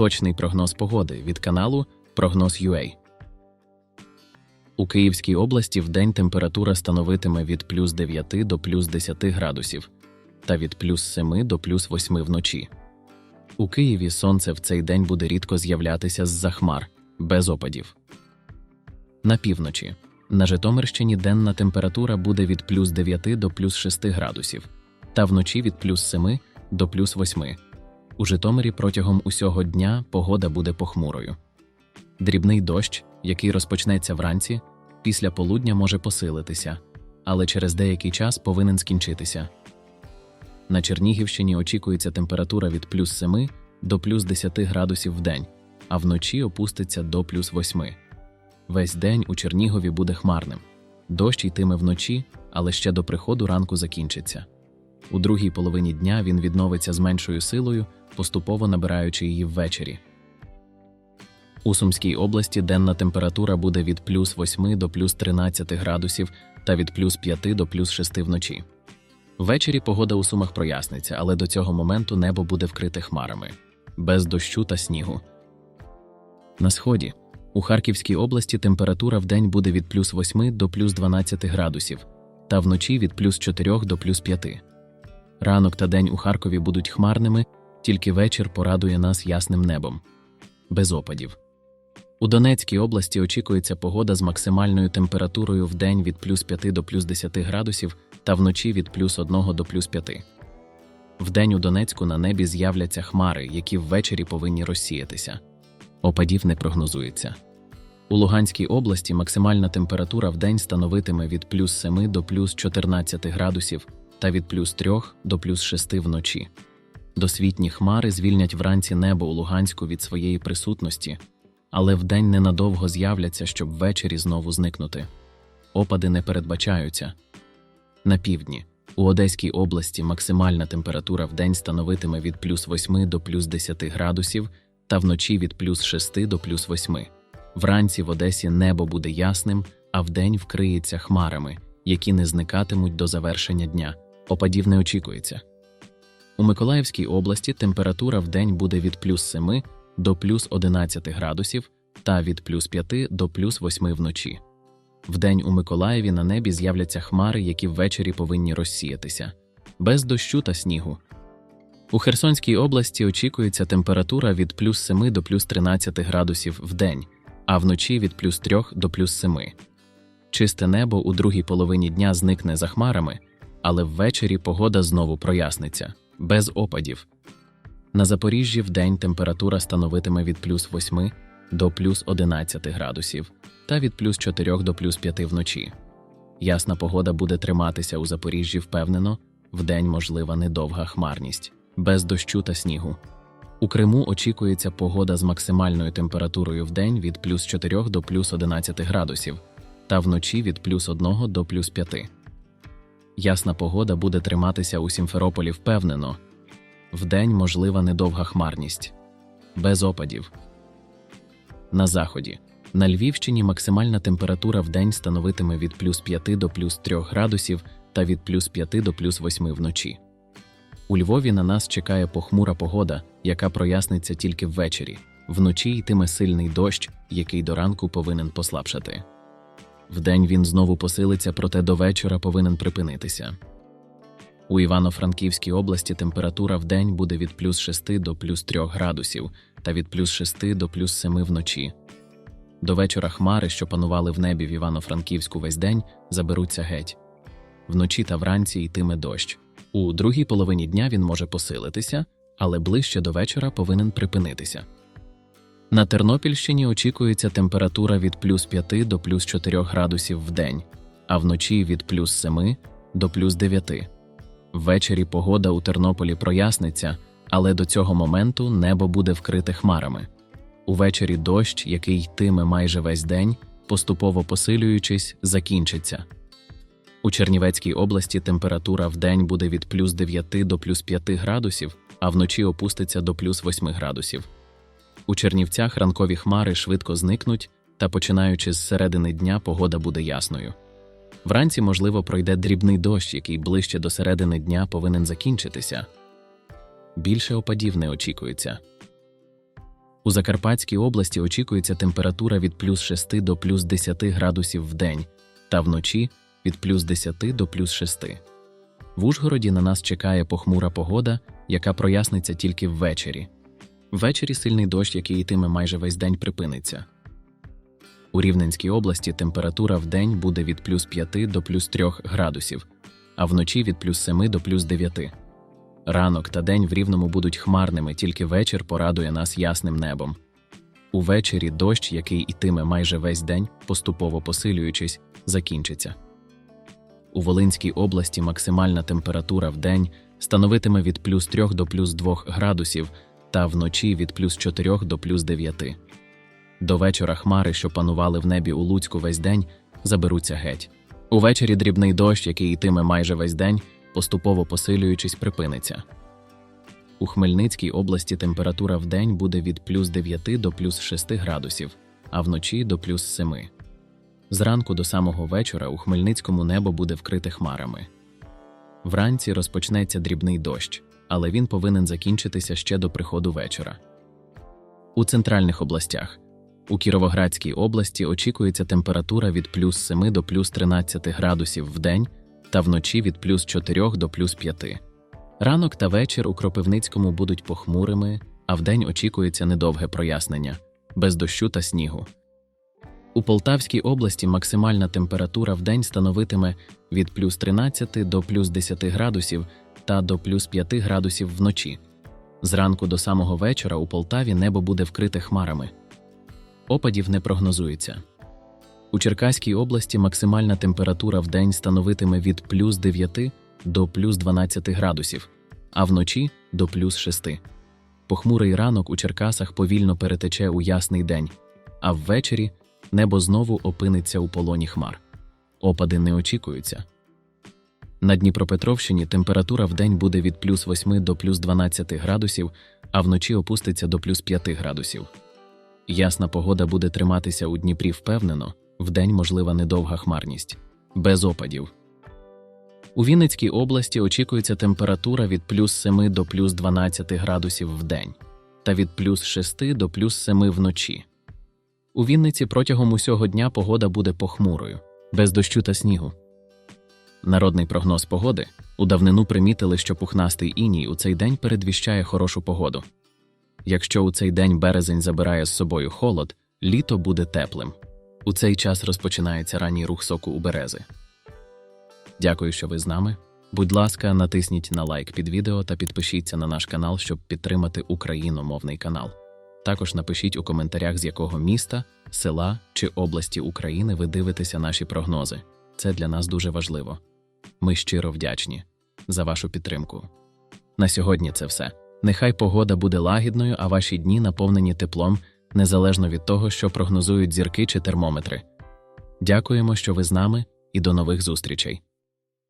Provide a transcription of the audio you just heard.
Точний прогноз погоди від каналу Прогноз.ua. У Київській області вдень температура становитиме від плюс 9 до плюс 10 градусів та від плюс 7 до плюс 8 вночі. У Києві сонце в цей день буде рідко з'являтися з-за хмар, без опадів. На півночі. На Житомирщині денна температура буде від плюс 9 до плюс 6 градусів, та вночі від плюс 7 до плюс 8. У Житомирі протягом усього дня погода буде похмурою. Дрібний дощ, який розпочнеться вранці, після полудня може посилитися, але через деякий час повинен скінчитися. На Чернігівщині очікується температура від плюс 7 до плюс 10 градусів в день, а вночі опуститься до плюс 8. Весь день у Чернігові буде хмарним. Дощ йтиме вночі, але ще до приходу ранку закінчиться. У другій половині дня він відновиться з меншою силою, поступово набираючи її ввечері. У Сумській області денна температура буде від плюс 8 до плюс 13 градусів та від плюс 5 до плюс 6 вночі. Ввечері погода у Сумах проясниться, але до цього моменту небо буде вкрите хмарами, без дощу та снігу. На сході у Харківській області температура в день буде від плюс 8 до плюс 12 градусів, та вночі від плюс 4 до плюс 5. Ранок та день у Харкові будуть хмарними, тільки вечір порадує нас ясним небом. Без опадів. У Донецькій області очікується погода з максимальною температурою в день від плюс 5 до плюс 10 градусів та вночі від плюс 1 до плюс 5. Вдень у Донецьку на небі з'являться хмари, які ввечері повинні розсіятися. Опадів не прогнозується. У Луганській області максимальна температура в день становитиме від плюс 7 до плюс 14 градусів та від плюс 3 до плюс 6 вночі. Досвітні хмари звільнять вранці небо у Луганську від своєї присутності, але вдень ненадовго з'являться, щоб ввечері знову зникнути. Опади не передбачаються. На півдні у Одеській області максимальна температура в день становитиме від плюс 8 до плюс 10 градусів та вночі від плюс 6 до плюс 8. Вранці в Одесі небо буде ясним, а вдень вкриється хмарами, які не зникатимуть до завершення дня. Опадів не очікується. У Миколаївській області температура в день буде від плюс 7 до плюс 11 градусів та від плюс 5 до плюс 8 вночі. Вдень у Миколаєві на небі з'являться хмари, які ввечері повинні розсіятися, без дощу та снігу. У Херсонській області очікується температура від плюс 7 до плюс 13 градусів в день, а вночі від плюс 3 до плюс 7. Чисте небо у другій половині дня зникне за хмарами, але ввечері погода знову проясниться, без опадів. На Запоріжжі вдень температура становитиме від плюс 8 до плюс 11 градусів та від плюс 4 до плюс 5 вночі. Ясна погода буде триматися у Запоріжжі впевнено, вдень можлива недовга хмарність, без дощу та снігу. У Криму очікується погода з максимальною температурою в день від плюс 4 до плюс 11 градусів та вночі від плюс 1 до плюс 5. Ясна погода буде триматися у Сімферополі впевнено, вдень можлива недовга хмарність, без опадів. На заході. На Львівщині максимальна температура в день становитиме від плюс 5 до плюс 3 градусів та від плюс 5 до плюс 8 вночі. У Львові на нас чекає похмура погода, яка проясниться тільки ввечері. Вночі йтиме сильний дощ, який до ранку повинен послабшати. Вдень він знову посилиться, проте до вечора повинен припинитися. У Івано-Франківській області температура в день буде від плюс 6 до плюс 3 градусів та від плюс 6 до плюс 7 вночі. До вечора хмари, що панували в небі в Івано-Франківську весь день, заберуться геть. Вночі та вранці йтиме дощ. У другій половині дня він може посилитися, але ближче до вечора повинен припинитися. На Тернопільщині очікується температура від плюс 5 до плюс 4 градусів в день, а вночі від плюс 7 до плюс 9. Ввечері погода у Тернополі проясниться, але до цього моменту небо буде вкрите хмарами. Увечері дощ, який йтиме майже весь день, поступово посилюючись, закінчиться. У Чернівецькій області температура в день буде від плюс 9 до плюс 5 градусів, а вночі опуститься до плюс 8 градусів. У Чернівцях ранкові хмари швидко зникнуть, та починаючи з середини дня погода буде ясною. Вранці, можливо, пройде дрібний дощ, який ближче до середини дня повинен закінчитися. Більше опадів не очікується. У Закарпатській області очікується температура від плюс 6 до плюс 10 градусів в день та вночі від плюс 10 до плюс 6. В Ужгороді на нас чекає похмура погода, яка проясниться тільки ввечері. Ввечері сильний дощ, який йтиме майже весь день, припиниться. У Рівненській області температура в день буде від плюс 5 до плюс 3 градусів, а вночі від плюс 7 до плюс 9. Ранок та день в Рівному будуть хмарними, тільки вечір порадує нас ясним небом. Увечері дощ, який ітиме майже весь день, поступово посилюючись, закінчиться. У Волинській області максимальна температура в день становитиме від плюс 3 до плюс 2 градусів та вночі від плюс 4 до плюс 9. До вечора хмари, що панували в небі у Луцьку весь день, заберуться геть. Увечері дрібний дощ, який йтиме майже весь день, поступово посилюючись, припиниться. У Хмельницькій області температура в день буде від плюс 9 до плюс 6 градусів, а вночі до плюс 7. Зранку до самого вечора у Хмельницькому небо буде вкрите хмарами. Вранці розпочнеться дрібний дощ, але він повинен закінчитися ще до приходу вечора. У центральних областях у Кіровоградській області очікується температура від плюс 7 до плюс 13 градусів в день та вночі від плюс 4 до плюс 5. Ранок та вечір у Кропивницькому будуть похмурими, а вдень очікується недовге прояснення, без дощу та снігу. У Полтавській області максимальна температура в день становитиме від плюс 13 до плюс 10 градусів та до плюс 5 градусів вночі. Зранку до самого вечора у Полтаві небо буде вкрите хмарами. Опадів не прогнозується. У Черкаській області максимальна температура в день становитиме від плюс 9 до плюс 12 градусів, а вночі до плюс 6. Похмурий ранок у Черкасах повільно перетече у ясний день, а ввечері небо знову опиниться у полоні хмар. Опади не очікуються. На Дніпропетровщині температура в день буде від плюс 8 до плюс 12 градусів, а вночі опуститься до плюс 5 градусів. Ясна погода буде триматися у Дніпрі впевнено, вдень можлива недовга хмарність, без опадів. У Вінницькій області очікується температура від плюс 7 до плюс 12 градусів в день та від плюс 6 до плюс 7 вночі. У Вінниці протягом усього дня погода буде похмурою, без дощу та снігу. Народний прогноз погоди у давнину примітили, що пухнастий іній у цей день передвіщає хорошу погоду. Якщо у цей день березень забирає з собою холод, літо буде теплим. У цей час розпочинається ранній рух соку у берези. Дякую, що ви з нами. Будь ласка, натисніть на лайк під відео та підпишіться на наш канал, щоб підтримати україномовний канал. Також напишіть у коментарях, з якого міста, села чи області України ви дивитеся наші прогнози. Це для нас дуже важливо. Ми щиро вдячні за вашу підтримку. На сьогодні це все. Нехай погода буде лагідною, а ваші дні наповнені теплом, незалежно від того, що прогнозують зірки чи термометри. Дякуємо, що ви з нами, і до нових зустрічей.